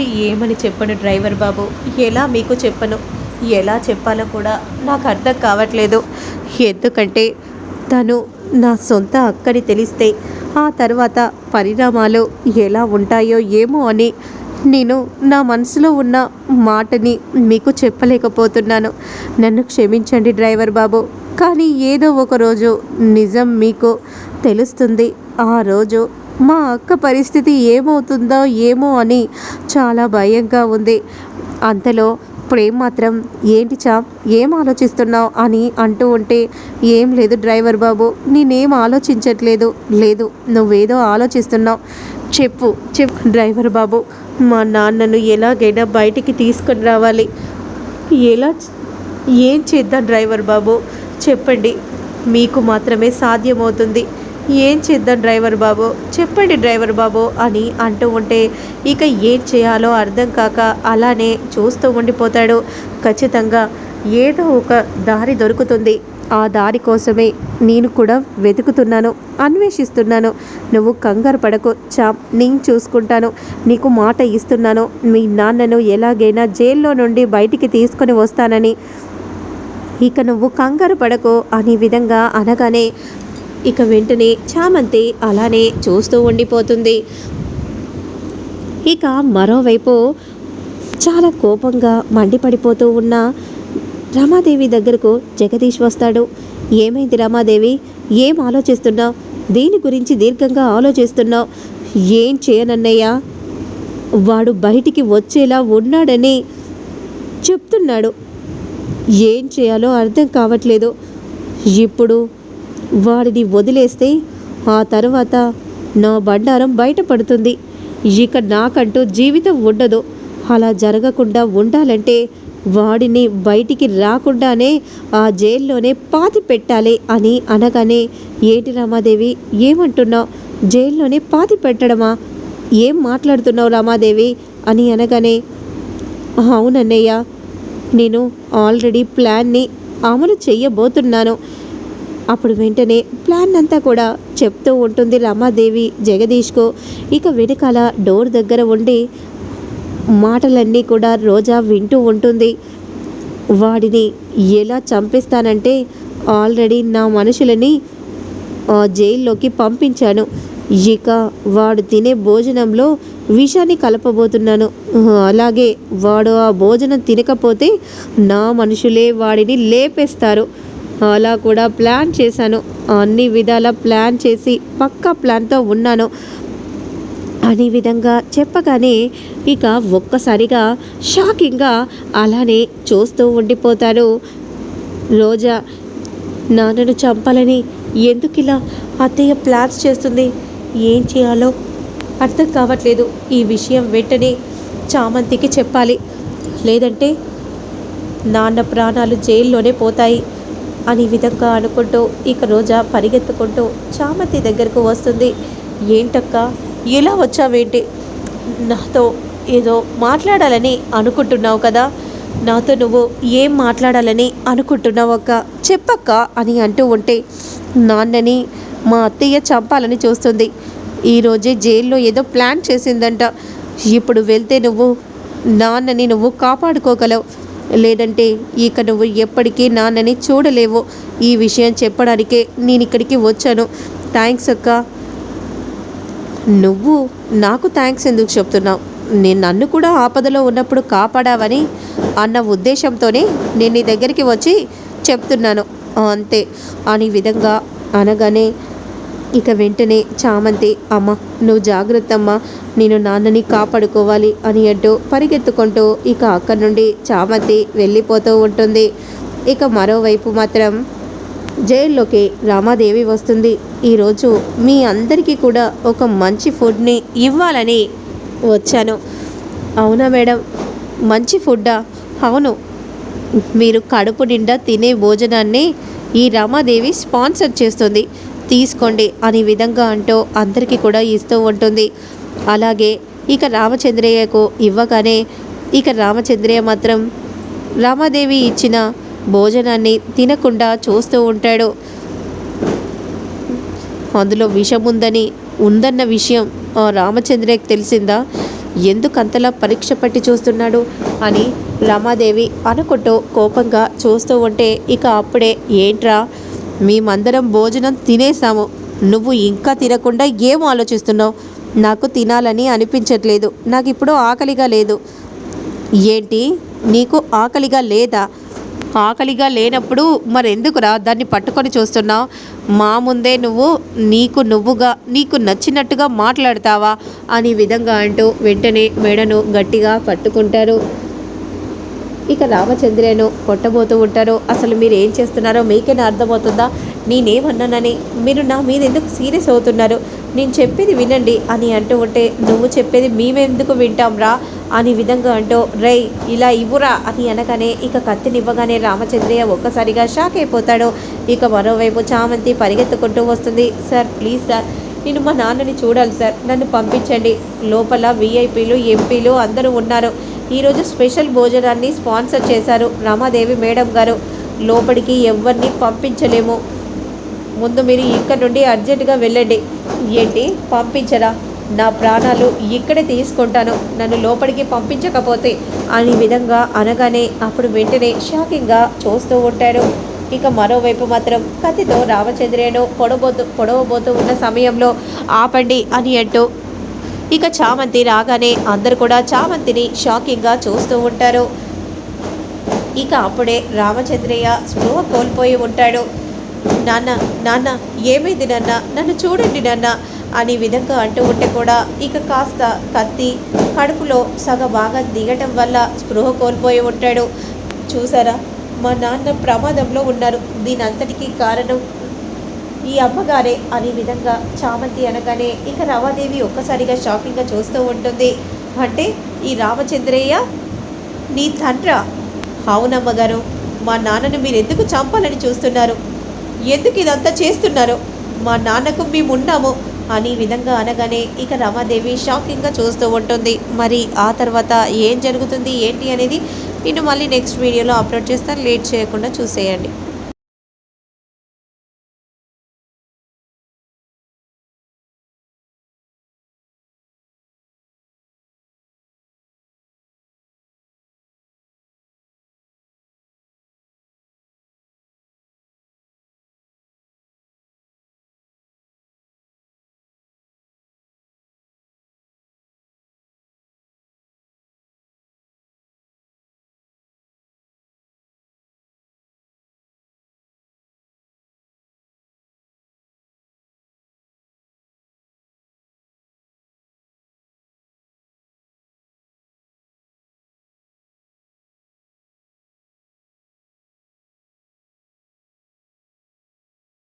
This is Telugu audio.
ఏమని చెప్పను డ్రైవర్ బాబు? ఎలా మీకు చెప్పను? ఎలా చెప్పాలో కూడా నాకు అర్థం కావట్లేదు. ఎందుకంటే తను నా సొంత అక్కని తెలిస్తే ఆ తర్వాత పరిణామాలు ఎలా ఉంటాయో ఏమో అని నేను నా మనసులో ఉన్న మాటని మీకు చెప్పలేకపోతున్నాను. నన్ను క్షమించండి డ్రైవర్ బాబు. కానీ ఏదో ఒక రోజు నిజం మీకు తెలుస్తుంది. ఆ రోజు మా అక్క పరిస్థితి ఏమవుతుందో ఏమో అని చాలా భయంగా ఉంది. అంతలో ప్రేమ్ మాత్రం ఏంటి చా ఏం ఆలోచిస్తున్నావు? అని అంటూ ఉంటే ఏం లేదు డ్రైవర్ బాబు నేనేం ఆలోచించట్లేదు. లేదు నువ్వేదో ఆలోచిస్తున్నావు. చెప్పు చెప్పు. డ్రైవర్ బాబు మా నాన్నను ఎలాగైనా బయటికి తీసుకొని రావాలి. ఎలా ఏం చేద్దాం డ్రైవర్ బాబు? చెప్పండి. మీకు మాత్రమే సాధ్యమవుతుంది. ఏం చేద్దాం డ్రైవర్ బాబు? చెప్పండి డ్రైవర్ బాబు అని అంటూ ఉంటే ఇక ఏం చేయాలో అర్థం కాక అలానే చూస్తూ ఉండిపోతాడు. ఖచ్చితంగా ఏదో ఒక దారి దొరుకుతుంది. ఆ దారి కోసమే నేను కూడా వెతుకుతున్నాను అన్వేషిస్తున్నాను. నువ్వు కంగారు పడకు చా నేను చూసుకుంటాను. నీకు మాట ఇస్తున్నాను. మీ నాన్నను ఎలాగైనా జైల్లో నుండి బయటికి తీసుకొని వస్తానని. ఇక నువ్వు కంగారు పడకు అనే విధంగా అనగానే ఇక వెంటనే చామంతి అలానే చూస్తూ ఉండిపోతుంది. ఇక మరోవైపు చాలా కోపంగా మండిపడిపోతూ ఉన్న రమాదేవి దగ్గరకు జగదీష్ వస్తాడు. ఏమైంది రమాదేవి? ఏం ఆలోచిస్తున్నావు? దీని గురించి దీర్ఘంగా ఆలోచిస్తున్నావు? ఏం చేయనన్నయ్యా? వాడు బయటికి వచ్చేలా ఉన్నాడని చెప్తున్నాడు. ఏం చేయాలో అర్థం కావట్లేదు. ఇప్పుడు వాడిని వదిలేస్తే ఆ తర్వాత నా బండారం బయటపడుతుంది. ఇక నాకంటూ జీవితం ఉండదు. అలా జరగకుండా ఉండాలంటే వాడిని బయటికి రాకుండానే ఆ జైల్లోనే పాతి పెట్టాలి అని అనగానే ఏటి రమాదేవి ఏమంటున్నావు? జైల్లోనే పాతి పెట్టడమా? ఏం మాట్లాడుతున్నావు రమాదేవి? అని అనగానే అవునన్నయ్య నేను ఆల్రెడీ ప్లాన్ని అమలు చెయ్యబోతున్నాను అప్పుడు వెంటనే ప్లాన్ అంతా కూడా చెప్తూ ఉంటుంది రమాదేవి జగదీష్కు. ఇక వెనకాల డోర్ దగ్గర ఉండి మాటలన్నీ కూడా రోజా వింటూ ఉంటుంది. వాడిని ఎలా చంపిస్తానంటే ఆల్రెడీ నా మనుషులని ఆ జైల్లోకి పంపించాను. ఇక వాడు తినే భోజనంలో విషాన్ని కలపబోతున్నాను. అలాగే వాడు ఆ భోజనం తినకపోతే నా మనుషులే వాడిని లేపేస్తారు. అలా కూడా ప్లాన్ చేశాను. అన్ని విధాల ప్లాన్ చేసి పక్కా ప్లాన్తో ఉన్నాను. అనే విధంగా చెప్పగానే ఇక ఒక్కసారిగా షాకింగ్గా అలానే చూస్తూ ఉండిపోతాను. రోజా నాన్నను చంపాలని ఎందుకు ఇలా అత్తయ్య ప్లాన్స్ చేస్తుంది? ఏం చేయాలో అర్థం కావట్లేదు. ఈ విషయం వెంటనే చామంతికి చెప్పాలి. లేదంటే నాన్న ప్రాణాలు జైల్లోనే పోతాయి. అని విధంగా అనుకుంటూ ఇక రోజా పరిగెత్తుకుంటూ చామంతి దగ్గరకు వస్తుంది. ఏంటక్క ఎలా వచ్చావేంటి? నాతో ఏదో మాట్లాడాలని అనుకుంటున్నావు కదా. నాతో నువ్వు ఏం మాట్లాడాలని అనుకుంటున్నావు అక్క చెప్పక్క అని అంటూ ఉంటే నాన్నని మా అత్తయ్య చంపాలని చూస్తుంది. ఈరోజే జైల్లో ఏదో ప్లాన్ చేసిందంట. ఇప్పుడు వెళ్తే నువ్వు నాన్నని నువ్వు కాపాడుకోగలవు. లేదంటే ఇక నువ్వు ఎప్పటికీ నాన్నని చూడలేవు. ఈ విషయం చెప్పడానికే నేను ఇక్కడికి వచ్చాను. థ్యాంక్స్ అక్క. నువ్వు నాకు థ్యాంక్స్ ఎందుకు చెప్తున్నావు? నేను నన్ను కూడా ఆపదలో ఉన్నప్పుడు కాపాడావని అన్న ఉద్దేశంతోనే నేను నీ దగ్గరికి వచ్చి చెప్తున్నాను. అంతే. అని విధంగా అనగానే ఇక వెంటనే చామంతి అమ్మ నువ్వు జాగ్రత్త అమ్మా నేను నాన్నని కాపాడుకోవాలి అని అంటూ పరిగెత్తుకుంటూ ఇక అక్కడి నుండి చామంతి వెళ్ళిపోతూ ఉంటుంది. ఇక మరోవైపు మాత్రం జైల్లోకి రామాదేవి వస్తుంది. ఈరోజు మీ అందరికీ కూడా ఒక మంచి ఫుడ్ని ఇవ్వాలని వచ్చాను. అవునా మేడం? మంచి ఫుడ్డా? అవును. మీరు కడుపు నిండా తినే భోజనాన్ని ఈ రామాదేవి స్పాన్సర్ చేస్తుంది. తీసుకోండి అనే విధంగా అంటూ అందరికీ కూడా ఇస్తూ ఉంటుంది. అలాగే ఇక రామచంద్రయ్యకు ఇవ్వగానే ఇక రామచంద్రయ్య మాత్రం రామాదేవి ఇచ్చిన భోజనాన్ని తినకుండా చూస్తూ ఉంటాడు. అందులో విషం ఉందని ఉందన్న విషయం రామచంద్రయ్యకు రామచంద్రయ్యకి తెలిసిందా? ఎందుకు అంతలా పరీక్ష పట్టి చూస్తున్నాడు? అని రమాదేవి అనుకుంటూ కోపంగా చూస్తూ ఉంటే ఇక అప్పుడే ఏంట్రా మేమందరం భోజనం తినేసాము నువ్వు ఇంకా తినకుండా ఏం ఆలోచిస్తున్నావు? నాకు తినాలని అనిపించట్లేదు. నాకు ఇప్పుడు ఆకలిగా లేదు. ఏంటి? నీకు ఆకలిగా లేదా? ఆకలిగా లేనప్పుడు మరెందుకురా దాన్ని పట్టుకొని చూస్తున్నావు? మా ముందే నువ్వు నీకు నువ్వుగా నీకు నచ్చినట్టుగా మాట్లాడతావా? అని విధంగా అంటూ వెంటనే మెడను గట్టిగా పట్టుకుంటారు. ఇక రామచంద్రేను కొట్టబోతూ ఉంటారు. అసలు మీరు ఏం చేస్తున్నారో మీకేనా అర్థమవుతుందా? నేనేమన్నానని మీరు నా మీద ఎందుకు సీరియస్ అవుతున్నారు? నేను చెప్పేది వినండి అని అంటూ ఉంటే నువ్వు చెప్పేది మేమెందుకు వింటాం రా? అనే విధంగా అంటూ రై ఇలా ఇవ్వురా? అని అనగానే ఇక కత్తినివ్వగానే రామచంద్రయ్య ఒక్కసారిగా షాక్ అయిపోతాడు. ఇక మరోవైపు చామంతి పరిగెత్తుకుంటూ వస్తుంది. సార్ ప్లీజ్ సార్ నేను మా నాన్నని చూడాలి సార్. నన్ను పంపించండి. లోపల వీఐపీలు ఎంపీలు అందరూ ఉన్నారు. ఈరోజు స్పెషల్ భోజనాన్ని స్పాన్సర్ చేశారు రమాదేవి మేడం గారు. లోపలికి ఎవరిని పంపించలేము. ముందు మీరు ఇక్కడ నుండి అర్జెంటుగా వెళ్ళండి. ఏంటి? పంపించరా? నా ప్రాణాలు ఇక్కడే తీసుకుంటాను. నన్ను లోపలికి పంపించకపోతే అని విధంగా అనగానే అప్పుడు వెంటనే షాకింగ్గా చూస్తూ ఉంటాడు. ఇక మరోవైపు మాత్రం కత్తితో రామచంద్రయ్యను పొడబోతూ పొడవబోతూ ఉన్న సమయంలో ఆపండి అని అంటూ ఇక చామంతి రాగానే అందరు కూడా చామంతిని షాకింగ్గా చూస్తూ ఉంటారు. ఇక అప్పుడే రామచంద్రయ్య స్పృహ కోల్పోయి ఉంటాడు. నాన్న నాన్న ఏమైంది నాన్న? నన్ను చూడండి నాన్న అనే విధంగా అంటూ ఉంటే కూడా ఇక కాస్త కత్తి కడుపులో సగ బాగా దిగటం వల్ల స్పృహ కోల్పోయి ఉంటాడు. చూసారా? మా నాన్న ప్రమాదంలో ఉన్నారు. దీని అంతటికీ కారణం ఈ అమ్మగారే అనే విధంగా చామంతి అనగానే ఇక రమాదేవి ఒక్కసారిగా షాకింగ్గా చూస్తూ ఉంటుంది. అంటే ఈ రామచంద్రయ్య నీ తండ్ర? అవునమ్మగారు మా నాన్నను మీరు ఎందుకు చంపాలని చూస్తున్నారు? ఎందుకు ఇదంతా చేస్తున్నారు? మా నాన్నకు మేము ఉన్నాము అని విధంగా అనగానే ఇక రమాదేవి షాకింగ్గా చూస్తూ ఉంటుంది. మరి ఆ తర్వాత ఏం జరుగుతుంది ఏంటి అనేది నేను మళ్ళీ నెక్స్ట్ వీడియోలో అప్లోడ్ చేస్తాను లేట్ చేయకుండా చూసేయండి.